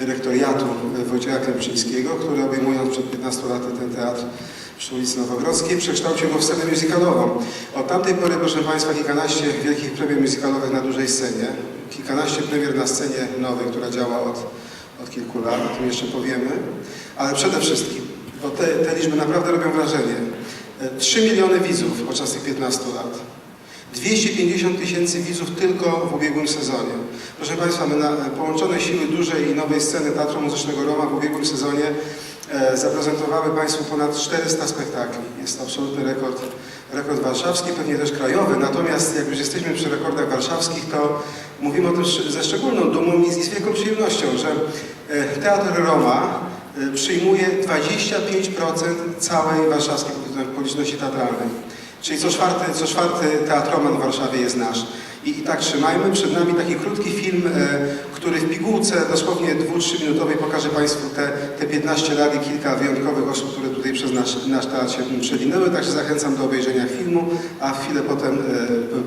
dyrektoriatu Wojciecha Klemczyńskiego, który obejmując przed 15 laty ten teatr przy ulicy Nowogrodzkiej, przekształcił go w scenę musicalową. Od tamtej pory, proszę Państwa, kilkanaście wielkich premier musicalowych na dużej scenie, kilkanaście premier na scenie nowej, która działa od, od kilku lat, o tym jeszcze powiemy, ale przede wszystkim, bo te, te liczby naprawdę robią wrażenie, 3 miliony widzów podczas tych 15 lat. 250 tysięcy widzów tylko w ubiegłym sezonie. Proszę Państwa, my na połączone siły dużej i nowej sceny Teatru Muzycznego Roma w ubiegłym sezonie e, zaprezentowały Państwu ponad 400 spektakli. Jest to absolutny rekord, rekord warszawski, pewnie też krajowy. Natomiast jak już jesteśmy przy rekordach warszawskich, to mówimy o tym ze szczególną dumą i z, wielką przyjemnością, że e, Teatr Roma e, przyjmuje 25% całej warszawskiej publiczności teatralnej. Czyli co czwarty, co czwarty teatroman w Warszawie jest nasz. I, I tak trzymajmy. Przed nami taki krótki film, e, który w pigułce dosłownie 2-3 minutowej pokaże Państwu te, te 15 lat i kilka wyjątkowych osób, które tutaj przez nasz, nasz teatr się przewinęły. Także zachęcam do obejrzenia filmu, a chwilę potem e,